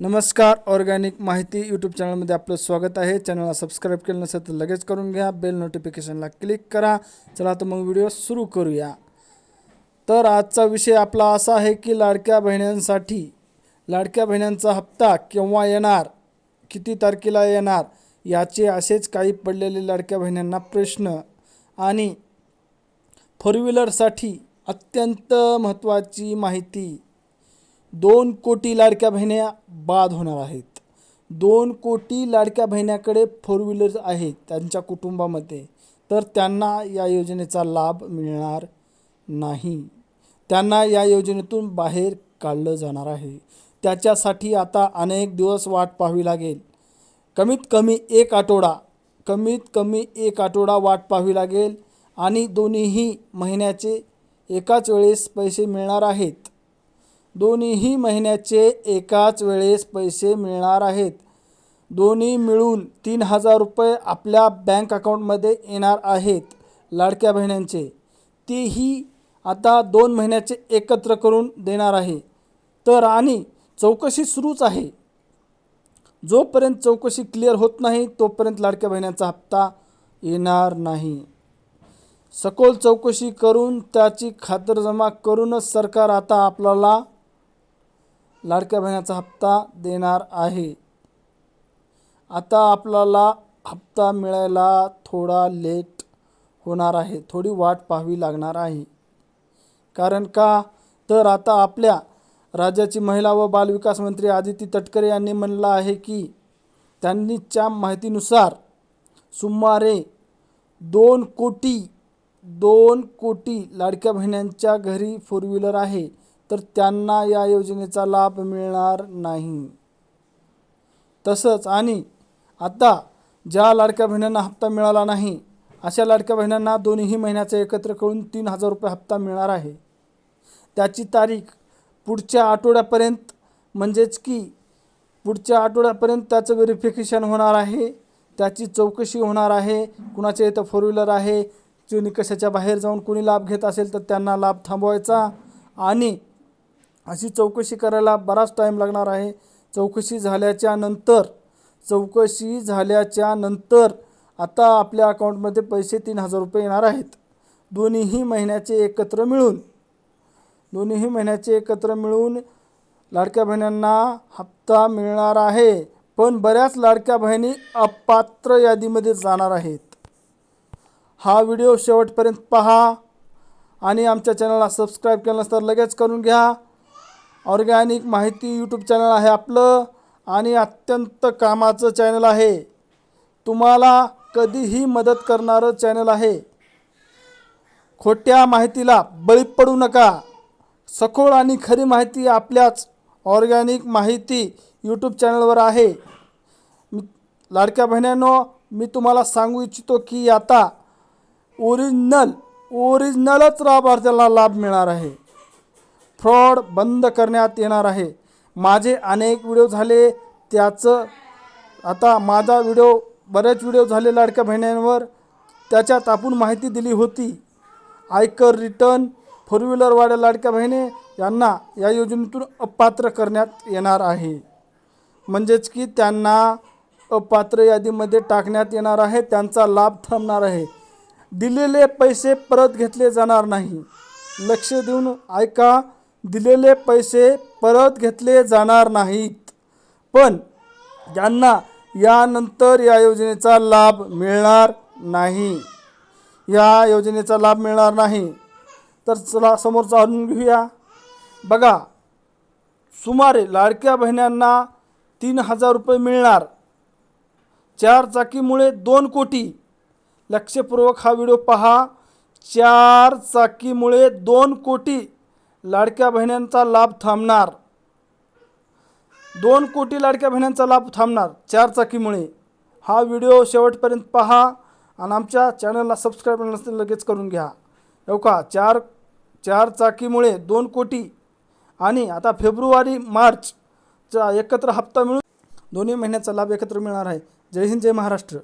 नमस्कार ऑर्गॅनिक माहिती यूट्यूब चॅनलमध्ये आपलं स्वागत आहे. चॅनलला सबस्क्राईब केलं नसेल तर लगेच करून घ्या. बेल नोटिफिकेशनला क्लिक करा. चला तर मग व्हिडिओ सुरू करूया. तर आजचा विषय आपला असा आहे की लाडक्या बहिण्यांसाठी लाडक्या बहिण्यांचा हप्ता केव्हा येणार किती तारखेला येणार याचे असेच काही पडलेले लाडक्या बहिण्यांना प्रश्न आणि फोर व्हीलरसाठी अत्यंत महत्त्वाची माहिती दोन कोटी लाडक्या बहिण्या बाद होणार आहेत. दोन कोटी लाडक्या बहिण्याकडे फोर व्हीलर आहेत त्यांच्या कुटुंबामध्ये. तर त्यांना या योजनेचा लाभ मिळणार नाही. त्यांना या योजनेतून बाहेर काढलं जाणार आहे. त्याच्यासाठी आता अनेक दिवस वाट पाहावी लागेल. कमीत कमी एक आठवडा कमीत कमी एक आठवडा वाट पाहावी लागेल आणि दोन्हीही महिन्याचे एकाच वेळेस पैसे मिळणार आहेत. दोन्हीही महिन्याचे एकाच वेळेस पैसे मिळणार आहेत. दोन्ही मिळून तीन हजार रुपये आपल्या बँक अकाउंटमध्ये येणार आहेत लाडक्या बहिण्यांचे तेही आता दोन महिन्याचे एकत्र करून देणार आहे. तर आणि चौकशी सुरूच आहे. जोपर्यंत चौकशी क्लिअर होत नाही तोपर्यंत लाडक्या बहिण्यांचा हप्ता येणार नाही. सखोल चौकशी करून त्याची खातरजमा करूनच सरकार आता आपल्याला लाडक्या बहिण्याचा हप्ता देणार आहे. आता आपल्याला हप्ता मिळायला थोडा लेट होणार आहे. थोडी वाट पाहावी लागणार आहे. कारण का? तर आता आपल्या राज्याची महिला व बालविकास मंत्री आदिती तटकरे यांनी म्हणलं आहे की त्यांनीच्या माहितीनुसार सुमारे दोन कोटी दोन कोटी लाडक्या बहिण्यांच्या घरी फोर व्हीलर आहे. तर त्यांना या योजनेचा लाभ मिळणार नाही. तसंच आणि आता ज्या लाडक्या बहिण्यांना हप्ता मिळाला नाही अशा लाडक्या बहिण्यांना दोन्ही महिन्याचा एकत्र करून तीन हजार रुपये हप्ता मिळणार आहे. त्याची तारीख पुढच्या आठवड्यापर्यंत म्हणजेच की पुढच्या आठवड्यापर्यंत त्याचं व्हेरिफिकेशन होणार आहे. त्याची चौकशी होणार आहे. कुणाच्या इथं फोर व्हीलर आहे जो निकषाच्या बाहेर जाऊन कुणी लाभ घेत असेल तर त्यांना लाभ थांबवायचा. आणि अशी चौकशी करायला बराच टाईम लागणार आहे. चौकशी झाल्याच्यानंतर चौकशी झाल्याच्यानंतर आता आपल्या अकाउंटमध्ये पैसे तीन हजार रुपये येणार आहेत. दोन्हीही महिन्याचे एकत्र मिळून दोन्हीही महिन्याचे एकत्र मिळून लाडक्या बहिण्यांना हप्ता मिळणार आहे. पण बऱ्याच लाडक्या बहिणी अपात्र यादीमध्ये जाणार आहेत. हा व्हिडिओ शेवटपर्यंत पहा आणि आमच्या चॅनलला सबस्क्राईब केलं तर लगेच करून घ्या. ऑर्गॅनिक माहिती यूट्यूब चॅनल आहे आपलं आणि अत्यंत कामाचं चॅनल आहे. तुम्हाला कधीही मदत करणारं चॅनल आहे. खोट्या माहितीला बळी पडू नका. सखोळ आणि खरी माहिती आपल्याच ऑर्गॅनिक माहिती यूट्यूब चॅनलवर आहे. मी लाडक्या बहिण्यांनो मी तुम्हाला सांगू इच्छितो की आता ओरिजिनल ओरिजिनलच लाभार्थ्याला लाभ मिळणार आहे. फ्रॉड बंद करण्यात येणार आहे. माझे अनेक व्हिडिओ झाले त्याचं आता माझा व्हिडिओ बरेच व्हिडिओ झाले लाडक्या बहिण्यांवर त्याच्यात आपण माहिती दिली होती. आयकर रिटर्न फोर व्हीलरवाल्या लाडक्या बहिणी यांना या योजनेतून अपात्र करण्यात येणार आहे. म्हणजेच की त्यांना अपात्र यादीमध्ये टाकण्यात येणार आहे त्यांचा लाभ थांबणार आहे. दिलेले पैसे परत घेतले जाणार नाही. लक्ष देऊन ऐका. दिलेले पैसे परत घेतले जाणार नाहीत. पण ज्यांना यानंतर या योजनेचा लाभ मिळणार नाही. या योजनेचा लाभ मिळणार नाही. तर चला समोर चालून घेऊया. बघा सुमारे लाडक्या बहिण्यांना तीन हजार रुपये मिळणार. चार चाकीमुळे दोन कोटी. लक्षपूर्वक हा व्हिडिओ पहा. चार चाकीमुळे दोन कोटी. लाडक्या बहिण्यांचा लाभ थांबणार. दोन कोटी लाडक्या बहिण्यांचा लाभ थांबणार चार चाकीमुळे. हा व्हिडिओ शेवटपर्यंत पहा आणि आमच्या चॅनलला सबस्क्राईब नसेल लगेच करून घ्या. हो का? चार चार चाकीमुळे दोन कोटी. आणि आता फेब्रुवारी मार्चचा एकत्र हप्ता मिळून दोन्ही महिन्याचा लाभ एकत्र मिळणार आहे. जय हिंद जय महाराष्ट्र.